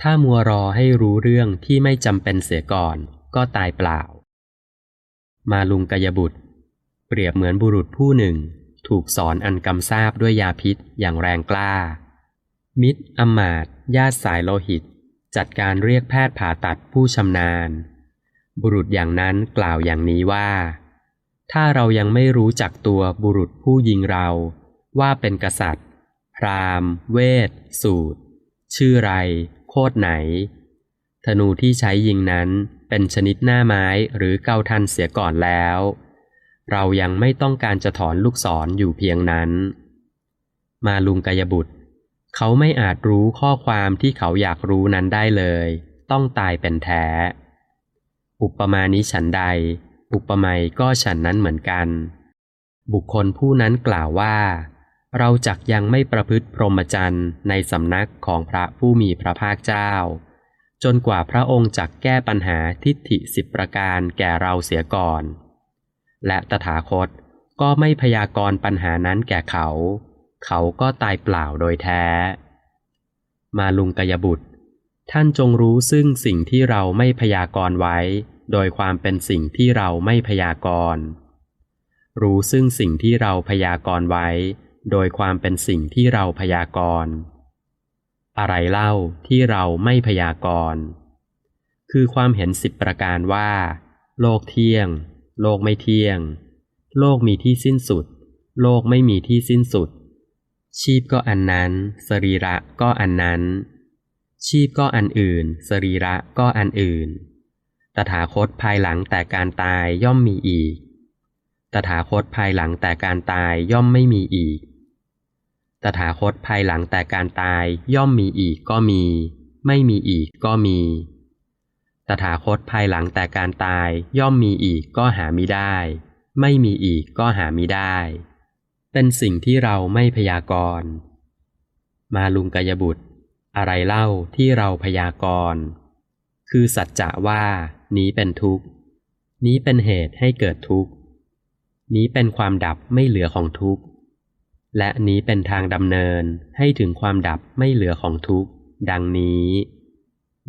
ถ้ามัวรอให้รู้เรื่องที่ไม่จำเป็นเสียก่อน ก็ตายเปล่า มาลุงกยบุตร เปรียบเหมือนบุรุษผู้หนึ่ง ถูกสอนอันกำซาบด้วยยาพิษอย่างแรงกล้า มิตรอมาตญาติสายโลหิต จัดการเรียกแพทย์ผ่าตัดผู้ชำนาญ บุรุษอย่างนั้นกล่าวอย่างนี้ว่า ถ้าเรายังไม่รู้จักตัวบุรุษผู้ยิงเราว่าเป็นกษัตริย์ พราหมณ์ เวท สูตร ชื่อไร โคดไหน ธนูที่ใช้ยิงนั้นเป็นชนิดหน้าไม้หรือเกาทันเสียก่อนแล้ว เรายังไม่ต้องการจะถอนลูกศรออยู่เพียงนั้น มาลุงกายบุตร เขาไม่อาจรู้ข้อความที่เขาอยากรู้นั้นได้เลย ต้องตายเป็นแท้ อุปมานี้ฉันใด อุปไมยก็ฉันนั้นเหมือนกัน บุคคลผู้นั้นกล่าวว่า เราจักยังไม่ประพฤติพรหมจรรย์ในสำนักของพระผู้มีพระภาคเจ้า จนกว่าพระองค์จักแก้ปัญหาทิฏฐิสิบประการแก่เราเสียก่อน และตถาคตก็ไม่พยากรณ์ปัญหานั้นแก่เขา เขาก็ตายเปล่าโดยแท้ มาลุงกยบุตร ท่านจงรู้ซึ่งสิ่งที่เราไม่พยากรณ์ไว้ โดยความเป็นสิ่งที่เราไม่พยากรณ์ รู้ซึ่งสิ่งที่เราพยากรณ์ไว้ โดยความเป็นสิ่งที่เราพยากรณ์ อะไรเล่าที่เราไม่พยากรณ์ คือความเห็นสิบประการว่า โลกเที่ยง โลกไม่เที่ยง โลกมีที่สิ้นสุด โลกไม่มีที่สิ้นสุด ชีพก็อันนั้น สรีระก็อันนั้น ชีพก็อันอื่น สรีระก็อันอื่น ตถาคตภายหลังแต่การตายย่อมมีอีกตถาคตภายหลังแต่การตายย่อมไม่มีอีก ตถาคตภายหลังแต่การตายย่อมมีอีกก็มี ไม่มีอีกก็มี ตถาคตภายหลังแต่การตายย่อมมีอีกก็หามิได้ ไม่มีอีกก็หามิได้ เป็นสิ่งที่เราไม่พยากรณ์ มาลุงกยบุตร อะไรเล่าที่เราพยากรณ์ คือสัจจะว่า นี้เป็นทุกข์ นี้เป็นเหตุให้เกิดทุกข์ นี้เป็นความดับไม่เหลือของทุกข์ และนี้เป็นทางดำเนินให้ถึงความดับไม่เหลือของทุกข์ ดังนี้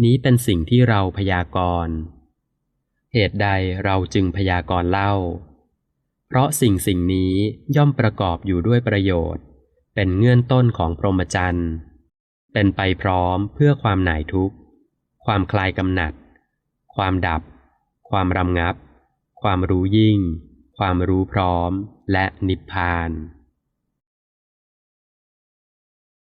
นี้เป็นสิ่งที่เราพยากรณ์ เหตุใดเราจึงพยากรณ์เล่า เพราะสิ่งสิ่งนี้ย่อมประกอบอยู่ด้วยประโยชน์ เป็นเงื่อนต้นของพรหมจรรย์ เป็นไปพร้อมเพื่อความหน่ายทุกข์ ความคลายกำหนัด ความดับ ความรำงับ ความรู้ยิ่ง ความรู้พร้อม และนิพพาน